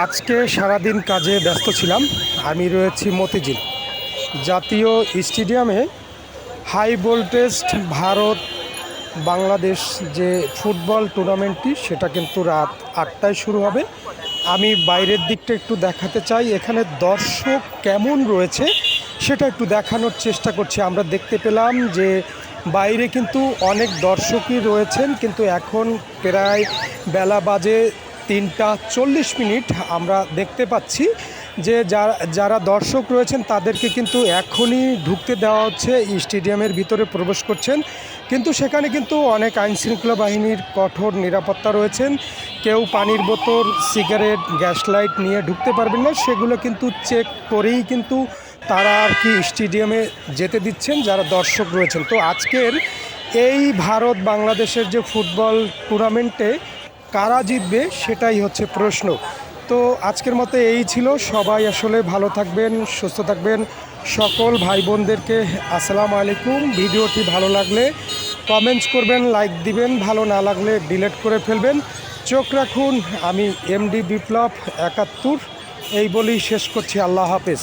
আজকে সারাদিন কাজে ব্যস্ত ছিলাম। আমি রয়েছি মতিঝিল। জাতীয় স্টেডিয়ামে হাই ভোল্টেজ ভারত বাংলাদেশ যে ফুটবল টুর্নামেন্টটি, সেটা কিন্তু রাত আটটায় শুরু হবে। আমি বাইরের দিকটা একটু দেখাতে চাই। এখানে দর্শক কেমন রয়েছে, সেটা একটু দেখানোর চেষ্টা করছি। আমরা দেখতে পেলাম যে বাইরে কিন্তু অনেক দর্শকই রয়েছেন, কিন্তু এখন প্রায় বেলা বাজে তিনটা চল্লিশ মিনিট আমরা দেখতে পাচ্ছি যে যারা যারা দর্শক রয়েছেন তাদেরকে কিন্তু এখনই ঢুকতে দেওয়া হচ্ছে। স্টেডিয়ামের ভিতরে প্রবেশ করছেন। কিন্তু সেখানে কিন্তু অনেক আইনশৃঙ্খলা বাহিনীর কঠোর নিরাপত্তা রয়েছেন। কেউ পানির বোতল, সিগারেট গ্যাস লাইট নিয়ে ঢুকতে পারবেন না। সেগুলো কিন্তু চেক করেই কিন্তু তারা আর কি স্টেডিয়ামে যেতে দিচ্ছেন যারা দর্শক রয়েছেন। তো আজকের এই ভারত বাংলাদেশের যে ফুটবল টুর্নামেন্টে কারা জিতবে সেটাই হচ্ছে প্রশ্ন। তো আজকের মতো এই ছিল। সবাই আসলে ভালো থাকবেন, সুস্থ থাকবেন। সকল ভাই বোনদেরকে আসসালামু আলাইকুম। ভিডিওটি ভালো লাগলে কমেন্টস করবেন, লাইক দিবেন। ভালো না লাগলে ডিলিট করে ফেলবেন। চোখ রাখুন। আমি এমডি বিপ্লব একাত্তর। এই বলেই শেষ করছি। আল্লাহ হাফেজ।